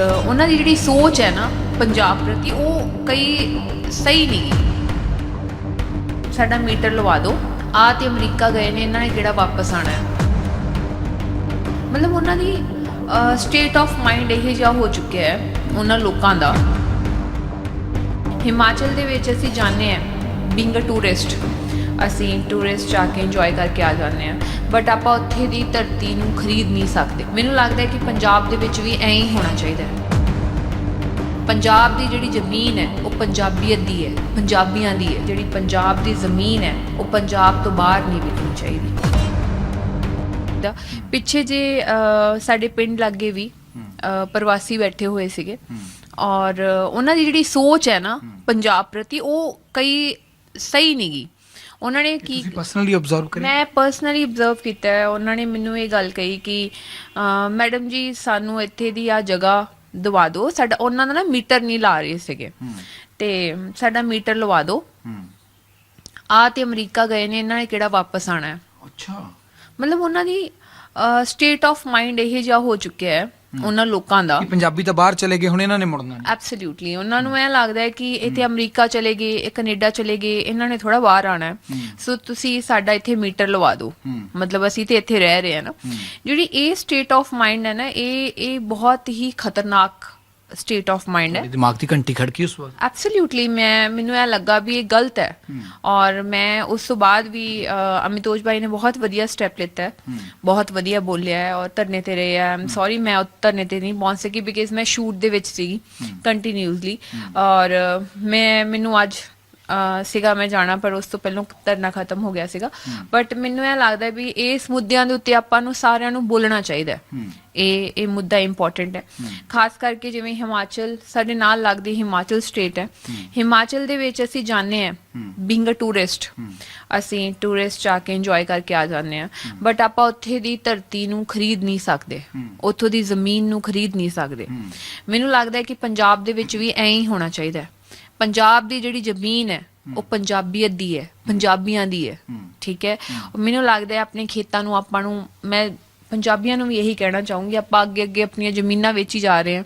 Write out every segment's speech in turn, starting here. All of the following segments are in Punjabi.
ਉਹਨਾਂ ਦੀ ਜਿਹੜੀ ਸੋਚ ਹੈ ਨਾ ਪੰਜਾਬ ਪ੍ਰਤੀ, ਉਹ ਕਈ ਸਹੀ ਨਹੀਂ ਸਾਡਾ ਮੀਟਰ ਲਵਾ ਦਿਓ। ਆ ਤੇ ਅਮਰੀਕਾ ਗਏ ਨੇ, ਇਹਨਾਂ ਨੇ ਕਿਹੜਾ ਵਾਪਸ ਆਣਾ ਹੈ? ਮਤਲਬ ਉਹਨਾਂ ਦੀ ਸਟੇਟ ਆਫ ਮਾਈਂਡ ਇਹ ਜਿਹਾ ਹੋ ਚੁੱਕਿਆ ਹੈ ਉਹਨਾਂ ਲੋਕਾਂ ਦਾ। ਹਿਮਾਚਲ ਦੇ ਵਿੱਚ ਅਸੀਂ ਜਾਂਦੇ ਹਾਂ ਬੀਇੰਗ ਅ ਟੂਰਿਸਟ ਅਸੀਂ ਟੂਰਿਸਟ ਜਾ ਕੇ ਇੰਜੋਏ ਕਰਕੇ ਆ ਜਾਂਦੇ ਹਾਂ। ਬਟ ਆਪਾਂ ਉੱਥੇ ਦੀ ਧਰਤੀ ਨੂੰ ਖਰੀਦ ਨਹੀਂ ਸਕਦੇ। ਮੈਨੂੰ ਲੱਗਦਾ ਹੈ ਕਿ ਪੰਜਾਬ ਦੇ ਵਿੱਚ ਵੀ ਐਂ ਹੀ ਹੋਣਾ ਚਾਹੀਦਾ ਹੈ। ਪੰਜਾਬ ਦੀ ਜਿਹੜੀ ਜ਼ਮੀਨ ਹੈ ਉਹ ਪੰਜਾਬੀਅਤ ਦੀ ਹੈ ਪੰਜਾਬੀਆਂ ਦੀ ਹੈ। ਜਿਹੜੀ ਪੰਜਾਬ ਦੀ ਜ਼ਮੀਨ ਹੈ ਉਹ ਪੰਜਾਬ ਤੋਂ ਬਾਹਰ ਨਹੀਂ ਵਿਕਣੀ ਚਾਹੀਦੀ। ਦਾ ਪਿੱਛੇ ਜੇ ਸਾਡੇ ਪਿੰਡ ਲੱਗੇ ਵੀ ਪ੍ਰਵਾਸੀ ਬੈਠੇ ਹੋਏ ਸੀਗੇ। ਔਰ ਉਹਨਾਂ ਦੀ ਜਿਹੜੀ ਸੋਚ ਹੈ ਨਾ ਪੰਜਾਬ ਪ੍ਰਤੀ ਉਹ ਕਈ ਸਹੀ ਨਹੀਂਗੀ ਉਹਨਾਂ ਨੇ ਕੀ ਤੁਸੀਂ ਪਰਸਨਲੀ ਆਬਜ਼ਰਵ ਕਰੇ ਮੈਂ ਪਰਸਨਲੀ ਅਬਜ਼ਰਵ ਕੀਤਾ ਹੈ। ਉਹਨਾਂ ਨੇ ਮੈਨੂੰ ਇਹ ਗੱਲ ਕਹੀ ਕਿ ਮੈਡਮ ਜੀ ਸਾਨੂੰ ਇੱਥੇ ਦੀ ਆ ਜਗ੍ਹਾ ਦਵਾ ਦਿਓ। ਸਾਡਾ ਉਹਨਾਂ ਦਾ ਨਾ ਮੀਟਰ ਨਹੀਂ ਲਾ ਰਹੇ ਸੀਗੇ। ਤੇ ਸਾਡਾ ਮੀਟਰ ਲਵਾ ਦਿਓ। ਆ ਤੇ ਅਮਰੀਕਾ ਗਏ ਨੇ ਇਹਨਾਂ ਨੇ ਕਿਹੜਾ ਵਾਪਸ ਆਣਾ ਹੈ? ਅੱਛਾ। ਮਤਲਬ ਉਹਨਾਂ ਦੀ ਸਟੇਟ ਆਫ ਮਾਈਂਡ ਇਹ ਜਿਹਾ ਹੋ ਚੁੱਕਿਆ ਹੈ। ਉਹਨਾਂ ਲੋਕਾਂ ਦਾ। ਕਿ ਪੰਜਾਬੀ ਤਾਂ ਬਾਹਰ ਚਲੇ ਗਏ ਹੁਣ ਇਹਨਾਂ ਨੇ ਮੁੜਨਾ ਨਹੀਂ। ਐਬਸੋਲੂਟਲੀ ਉਹਨਾਂ ਨੂੰ ਇਹ ਲੱਗਦਾ ਹੈ ਕਿ ਇੱਥੇ ਅਮਰੀਕਾ ਚਲੇ ਗਏ ਇਹ ਕੈਨੇਡਾ ਚਲੇ ਗਏ ਇਹਨਾਂ ਨੇ ਥੋੜਾ ਬਾਹਰ ਆਣਾ ਹੈ। ਸੋ ਤੁਸੀਂ ਸਾਡਾ ਇੱਥੇ ਮੀਟਰ ਲਵਾ ਦਿਓ। ਮਤਲਬ ਅਸੀਂ ਤੇ ਇੱਥੇ ਰਹਿ ਰਹੇ ਹਾਂ ਨਾ। ਜਿਹੜੀ ਇਹ ਸਟੇਟ ਆਫ ਮਾਈਂਡ ਹੈ ਨਾ ਇਹ ਇਹ ਬਹੁਤ ਹੀ ਖਤਰਨਾਕ ਸਟੇਟ ਆਫ ਮਾਈਂਡ ਹੈ ਦਿਮਾਗ ਦੀ ਘੰਟੀ ਖੜਕੀ ਉਸ ਵਕਤ ਐਬਸੋਲੂਟਲੀ ਮੈਂ ਮੈਨੂੰ ਇਹ ਲੱਗਾ ਵੀ ਇਹ ਗਲਤ ਹੈ। ਔਰ ਮੈਂ ਉਸ ਤੋਂ ਬਾਅਦ ਵੀ ਅਮਿਤੋਜ ਭਾਈ ਨੇ ਬਹੁਤ ਵਧੀਆ ਸਟੈਪ ਲਿੱਤਾ ਹੈ। ਬਹੁਤ ਵਧੀਆ ਬੋਲਿਆ ਹੈ ਔਰ ਧਰਨੇ ਤੇ ਰਹੇ ਆਮ ਸੌਰੀ ਮੈਂ ਧਰਨੇ ਤੇ ਨਹੀਂ ਪਹੁੰਚ ਸਕੀ ਬਿਕਾਜ਼ ਮੈਂ ਸ਼ੂਟ ਦੇ ਵਿੱਚ ਸੀ ਕੰਟੀਨਿਊਸਲੀ ਔਰ ਮੈਂ ਮੈਨੂੰ ਅੱਜ ਸੀਗਾ ਮੈਂ ਜਾਣਾ ਪਰ ਉਸ ਤੋਂ ਪਹਿਲਾਂ ਧਰਨਾ ਖਤਮ ਹੋ ਗਿਆ ਸੀਗਾ। ਬਟ ਮੈਨੂੰ ਇਹ ਲੱਗਦਾ ਵੀ ਇਸ ਮੁੱਦਿਆਂ ਦੇ ਉੱਤੇ ਆਪਾਂ ਨੂੰ ਸਾਰਿਆਂ ਨੂੰ ਬੋਲਣਾ ਚਾਹੀਦਾ ਹੈ। ਇਹ ਇਹ ਮੁੱਦਾ ਇੰਪੋਰਟੈਂਟ ਹੈ। ਖਾਸ ਕਰਕੇ ਜਿਵੇਂ ਹਿਮਾਚਲ ਸਾਡੇ ਨਾਲ ਲੱਗਦੀ ਹਿਮਾਚਲ ਸਟੇਟ ਹੈ। ਹਿਮਾਚਲ ਦੇ ਵਿੱਚ ਅਸੀਂ ਜਾਂਦੇ ਹਾਂ। ਬੀਇੰਗ ਅ ਟੂਰਿਸਟ ਅਸੀਂ ਟੂਰਿਸਟ ਜਾ ਕੇ ਇੰਜੋਏ ਕਰਕੇ ਆ ਜਾਂਦੇ ਹਾਂ। ਬਟ ਆਪਾਂ ਉੱਥੇ ਦੀ ਧਰਤੀ ਨੂੰ ਖਰੀਦ ਨਹੀਂ ਸਕਦੇ। ਉੱਥੋਂ ਦੀ ਜ਼ਮੀਨ ਨੂੰ ਖਰੀਦ ਨਹੀਂ ਸਕਦੇ। ਮੈਨੂੰ ਲੱਗਦਾ ਹੈ ਕਿ ਪੰਜਾਬ ਦੇ ਵਿੱਚ ਵੀ ਐਂ ਹੀ ਹੋਣਾ ਚਾਹੀਦਾ ਹੈ। ਪੰਜਾਬ ਦੀ ਜਿਹੜੀ ਜ਼ਮੀਨ ਹੈ ਉਹ ਪੰਜਾਬੀਅਤ ਦੀ ਹੈ ਪੰਜਾਬੀਆਂ ਦੀ ਹੈ ਠੀਕ ਹੈ? ਮੈਨੂੰ ਲੱਗਦਾ ਹੈ ਆਪਣੇ ਖੇਤਾਂ ਨੂੰ ਆਪਾਂ ਨੂੰ ਮੈਂ ਪੰਜਾਬੀਆਂ ਨੂੰ ਵੀ ਇਹੀ ਕਹਿਣਾ ਚਾਹੂੰਗੀ ਆਪਾਂ ਅੱਗੇ ਅੱਗੇ ਆਪਣੀਆਂ ਜ਼ਮੀਨਾਂ ਵੇਚੀ ਜਾ ਰਹੇ ਹਾਂ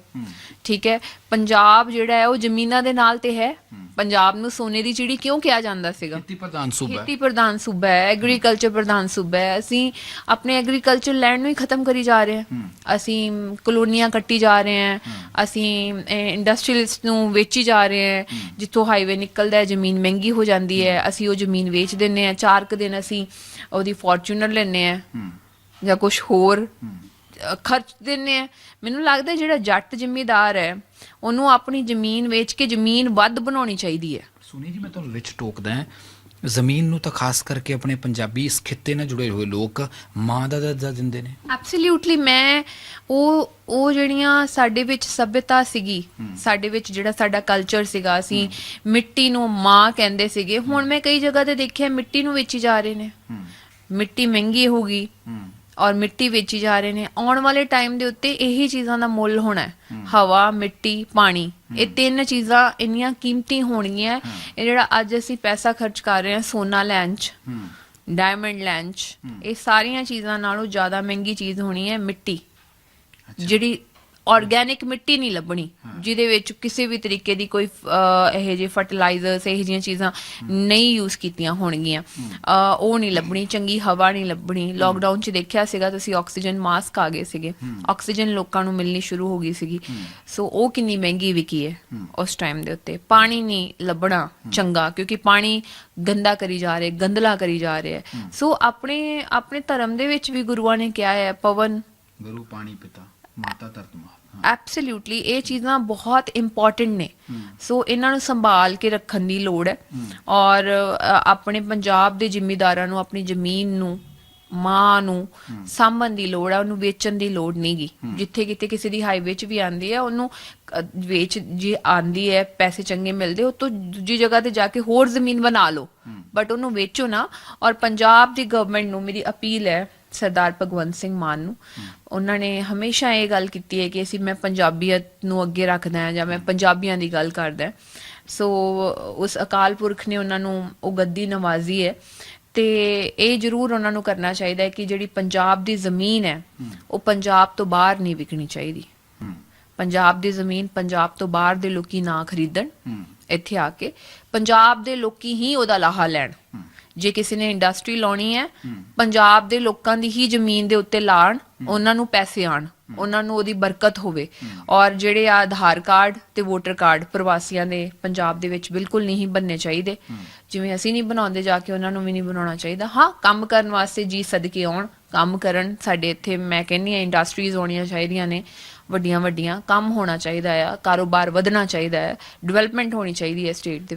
ਠੀਕ ਹੈ? ਪੰਜਾਬ ਜਿਹੜਾ ਹੈ ਉਹ ਜ਼ਮੀਨਾਂ ਦੇ ਨਾਲ ਤੇ ਹੈ। ਪੰਜਾਬ ਨੂੰ ਸੋਨੇ ਦੀ ਚਿੜੀ ਕਿਉਂ ਕਿਹਾ ਜਾਂਦਾ ਸੀਗਾ? ਖੇਤੀ ਪ੍ਰਧਾਨ ਸੂਬਾ ਹੈ। ਖੇਤੀ ਪ੍ਰਧਾਨ ਸੂਬਾ ਹੈ ਐਗਰੀਕਲਚਰ ਪ੍ਰਧਾਨ ਸੂਬਾ ਹੈ। ਅਸੀਂ ਆਪਣੇ ਐਗਰੀਕਲਚਰ ਲੈਂਡ ਨੂੰ ਹੀ ਖਤਮ ਕਰੀ ਜਾ ਰਹੇ ਹਾਂ। ਅਸੀਂ ਕਲੋਨੀਆਂ ਕੱਟੀ ਜਾ ਰਹੇ ਹਾਂ। ਅਸੀਂ ਇੰਡਸਟਰੀਅਲਿਸਟ ਨੂੰ ਵੇਚੀ ਜਾ ਰਹੇ ਹਾਂ। ਜਿੱਥੋਂ ਹਾਈਵੇ ਨਿਕਲਦਾ ਹੈ ਜ਼ਮੀਨ ਮਹਿੰਗੀ ਹੋ ਜਾਂਦੀ ਹੈ। ਅਸੀਂ ਉਹ ਜ਼ਮੀਨ ਵੇਚ ਦਿੰਨੇ ਆ ਚਾਰ ਕੁ ਦਿਨ ਅਸੀਂ ਉਹਦੀ ਫੋਰਚੂਨਰ ਲੈਨੇ ਆ ਜਾਂ ਕੁਝ ਹੋਰ। ਖਰਚ ਦਿੰਨੇ ਆ। ਮੈਨੂੰ ਲੱਗਦਾ ਜਿਹੜਾ ਜੱਟ ਜ਼ਿਮੀਦਾਰ ਹੈ ਉਹਨੂੰ ਆਪਣੀ ਜ਼ਮੀਨ ਵੇਚ ਕੇ ਜ਼ਮੀਨ ਵੱਧ ਬਣਾਉਣੀ ਚਾਹੀਦੀ ਹੈ। ਸੁਣੀ ਜੀ ਮੈਂ ਤੁਹਾਨੂੰ ਵਿੱਚ ਟੋਕਦਾ ਹਾਂ। ਜ਼ਮੀਨ ਨੂੰ ਤਾਂ ਖਾਸ ਕਰਕੇ ਆਪਣੇ ਪੰਜਾਬੀ ਇਸ ਖਿੱਤੇ ਨਾਲ ਜੁੜੇ ਹੋਏ ਲੋਕ ਮਾਂ ਦਾ ਦਰਜਾ ਦਿੰਦੇ ਨੇ। ਐਬਸੋਲੂਟਲੀ ਮੈਂ ਉਹ ਉਹ ਜਿਹੜੀਆਂ ਸਾਡੇ ਵਿੱਚ ਸਭਿਅਤਾ ਸੀਗੀ ਸਾਡੇ ਵਿੱਚ ਜਿਹੜਾ ਸਾਡਾ ਕਲਚਰ ਸੀਗਾ ਅਸੀਂ ਮਿੱਟੀ ਨੂੰ ਮਾਂ ਕਹਿੰਦੇ ਸੀਗੇ। ਹੁਣ ਮੈਂ ਕਈ ਜਗ੍ਹਾ ਤੇ ਦੇਖਿਆ ਮਿੱਟੀ ਨੂੰ ਵੇਚੀ ਜਾ ਰਹੇ ਨੇ। ਮਿੱਟੀ ਮਹਿੰਗੀ ਹੋ ਗਈ। ਔਰ ਮਿੱਟੀ ਵੇਚੀ ਜਾ ਰਹੇ ਨੇ ਆਉਣ ਵਾਲੇ ਟਾਈਮ ਦੇ ਉੱਤੇ ਇਹੀ ਚੀਜ਼ਾਂ ਦਾ ਮੁੱਲ ਹੋਣਾ ਹੈ। ਹਵਾ ਮਿੱਟੀ ਪਾਣੀ ਇਹ ਤਿੰਨ ਚੀਜ਼ਾਂ ਇੰਨੀਆਂ ਕੀਮਤੀ ਹੋਣਗੀਆਂ। ਇਹ ਜਿਹੜਾ ਅੱਜ ਅਸੀਂ ਪੈਸਾ ਖਰਚ ਕਰ ਰਹੇ ਹਾਂ ਸੋਨਾ ਲੈਣ 'ਚ ਡਾਇਮੰਡ ਲੈਂਚ ਇਹ ਸਾਰੀਆਂ ਚੀਜ਼ਾਂ ਨਾਲੋਂ ਜ਼ਿਆਦਾ ਮਹਿੰਗੀ ਚੀਜ਼ ਹੋਣੀ ਹੈ ਮਿੱਟੀ। ਜਿਹੜੀ ਆਰਗੈਨਿਕ ਮਿੱਟੀ ਨਹੀਂ ਲੱਭਣੀ ਜਿਹਦੇ ਵਿੱਚ ਕਿਸੇ ਵੀ ਤਰੀਕੇ ਦੀ ਕੋਈ ਅਹ, ਇਹੋ ਫਰਟੀਲਾਈਜ਼ਰਸ ਇਹੋ ਜਿਹੀਆਂ ਚੀਜ਼ਾਂ ਨਹੀਂ ਯੂਜ਼ ਕੀਤੀਆਂ ਹੋਣਗੀਆਂ। ਉਹ ਨਹੀਂ ਲੱਭਣੀ ਚੰਗੀ ਹਵਾ ਨਹੀਂ ਲੱਭਣੀ। ਲੋਕਡਾਊਨ 'ਚ ਦੇਖਿਆ ਸੀਗਾ ਤੁਸੀਂ ਆਕਸੀਜਨ ਮਾਸਕ ਆ ਗਏ ਸੀਗੇ। ਆਕਸੀਜਨ ਲੋਕਾਂ ਨੂੰ ਮਿਲਣੀ ਸ਼ੁਰੂ ਹੋ ਗਈ ਸੀਗੀ। ਸੋ ਉਹ ਕਿੰਨੀ ਮਹਿੰਗੀ ਵਿਕੀ ਹੈ ਉਸ ਟਾਈਮ ਦੇ ਉੱਤੇ। ਪਾਣੀ ਨਹੀਂ ਲੱਭਣਾ ਚੰਗਾ ਕਿਉਂਕਿ ਪਾਣੀ ਗੰਦਾ ਕਰੀ ਜਾ ਰਹੇ ਗੰਦਲਾ ਕਰੀ ਜਾ ਰਹੇ ਹੈ। ਸੋ ਆਪਣੇ ਆਪਣੇ ਧਰਮ ਦੇ ਵਿੱਚ ਵੀ ਗੁਰੂਆਂ ਨੇ ਕਿਹਾ ਹੈ ਪਵਨ ਗੁਰੂ ਪਾਣੀ ਪਿਤਾ। ਮਾਤਾ ਧਰਤ ਮਾਂ ਐਬਸੋਲੂਟਲੀ ਇਹ ਚੀਜ਼ਾਂ ਬਹੁਤ ਇੰਪੋਰਟੈਂਟ ਨੇ। ਸੋ ਇਹਨਾਂ ਨੂੰ ਸੰਭਾਲ ਕੇ ਰੱਖਣ ਦੀ ਲੋੜ ਹੈ। ਔਰ ਆਪਣੇ ਪੰਜਾਬ ਦੇ ਜ਼ਿਮੀਦਾਰਾਂ ਨੂੰ ਆਪਣੀ ਜ਼ਮੀਨ ਨੂੰ ਮਾਂ ਨੂੰ ਸਾਂਭਣ ਦੀ ਲੋੜ ਹੈ ਉਹਨੂੰ ਵੇਚਣ ਦੀ ਲੋੜ ਨਹੀਂਗੀ ਜਿੱਥੇ ਕਿਤੇ ਕਿਸੇ ਦੀ ਹਾਈਵੇ 'ਚ ਵੀ ਆਂਦੀ ਹੈ ਉਹਨੂੰ ਵੇਚ ਜੇ ਆਂਦੀ ਹੈ ਪੈਸੇ ਚੰਗੇ ਮਿਲਦੇ ਉਹ ਤੋਂ ਦੂਜੀ ਜਗ੍ਹਾ ਤੇ ਜਾ ਕੇ ਹੋਰ ਜ਼ਮੀਨ ਬਣਾ ਲਓ। ਬਟ ਉਹਨੂੰ ਵੇਚੋ ਨਾ। ਔਰ ਪੰਜਾਬ ਦੀ ਗਵਰਨਮੈਂਟ ਨੂੰ ਮੇਰੀ ਅਪੀਲ ਹੈ ਸਰਦਾਰ ਭਗਵੰਤ ਸਿੰਘ ਮਾਨ ਨੂੰ। ਉਹਨਾਂ ਨੇ ਹਮੇਸ਼ਾ ਇਹ ਗੱਲ ਕੀਤੀ ਹੈ ਕਿ ਅਸੀਂ ਮੈਂ ਪੰਜਾਬੀਅਤ ਨੂੰ ਅੱਗੇ ਰੱਖਦਾ ਹਾਂ ਜਾਂ ਮੈਂ ਪੰਜਾਬੀਆਂ ਦੀ ਗੱਲ ਕਰਦਾ। ਸੋ ਉਸ ਅਕਾਲ ਪੁਰਖ ਨੇ ਉਹਨਾਂ ਨੂੰ ਉਹ ਗੱਦੀ ਨਵਾਜ਼ੀ ਹੈ ਤੇ ਇਹ ਜ਼ਰੂਰ ਉਹਨਾਂ ਨੂੰ ਕਰਨਾ ਚਾਹੀਦਾ ਹੈ ਕਿ ਜਿਹੜੀ ਪੰਜਾਬ ਦੀ ਜ਼ਮੀਨ ਹੈ ਉਹ ਪੰਜਾਬ ਤੋਂ ਬਾਹਰ ਨਹੀਂ ਵਿਕਣੀ ਚਾਹੀਦੀ। ਪੰਜਾਬ ਦੀ ਜ਼ਮੀਨ ਪੰਜਾਬ ਤੋਂ ਬਾਹਰ ਦੇ ਲੋਕੀ ਨਾ ਖਰੀਦਣ। ਇੱਥੇ ਆ ਕੇ ਪੰਜਾਬ ਦੇ ਲੋਕੀ ਹੀ ਉਹਦਾ ਲਾਹਾ ਲੈਣ। ਜੇ ਕਿਸੇ ਨੇ ਇੰਡਸਟਰੀ ਲਾਉਣੀ ਹੈ, ਪੰਜਾਬ ਦੇ ਲੋਕਾਂ ਦੀ ਹੀ ਜ਼ਮੀਨ ਦੇ ਉੱਤੇ ਲਾਣ, ਉਹਨਾਂ ਨੂੰ ਪੈਸੇ ਆਣ, ਉਹਨਾਂ ਨੂੰ ਉਹਦੀ ਬਰਕਤ ਹੋਵੇ। ਔਰ ਜਿਹੜੇ ਆ ਆਧਾਰ ਕਾਰਡ ਤੇ ਵੋਟਰ ਕਾਰਡ ਪ੍ਰਵਾਸੀਆਂ ਦੇ ਪੰਜਾਬ ਦੇ ਵਿੱਚ ਬਿਲਕੁਲ ਨਹੀਂ ਬੰਨੇ ਚਾਹੀਦੇ। ਜਿਵੇਂ ਅਸੀਂ ਨਹੀਂ ਬਣਾਉਂਦੇ, ਜਾ ਕੇ ਉਹਨਾਂ ਨੂੰ ਵੀ ਨਹੀਂ ਬਣਾਉਣਾ ਚਾਹੀਦਾ। ਹਾਂ, ਕੰਮ ਕਰਨ ਵਾਸਤੇ ਜੀ ਸਦਕੇ ਆਉਣ, ਕੰਮ ਕਰਨ ਸਾਡੇ ਇੱਥੇ ਮੈਂ ਕਹਿੰਨੀ ਆ ਇੰਡਸਟਰੀਜ਼ ਹੋਣੀਆਂ ਚਾਹੀਦੀਆਂ ਨੇ ਵੱਡੀਆਂ ਵੱਡੀਆਂ ਕੰਮ ਹੋਣਾ ਚਾਹੀਦਾ ਆ, ਕਾਰੋਬਾਰ ਵਧਣਾ ਚਾਹੀਦਾ ਹੈ ਡਿਵੈਲਪਮੈਂਟ ਹੋਣੀ ਚਾਹੀਦੀ ਹੈ ਸਟੇਟ ਦੇ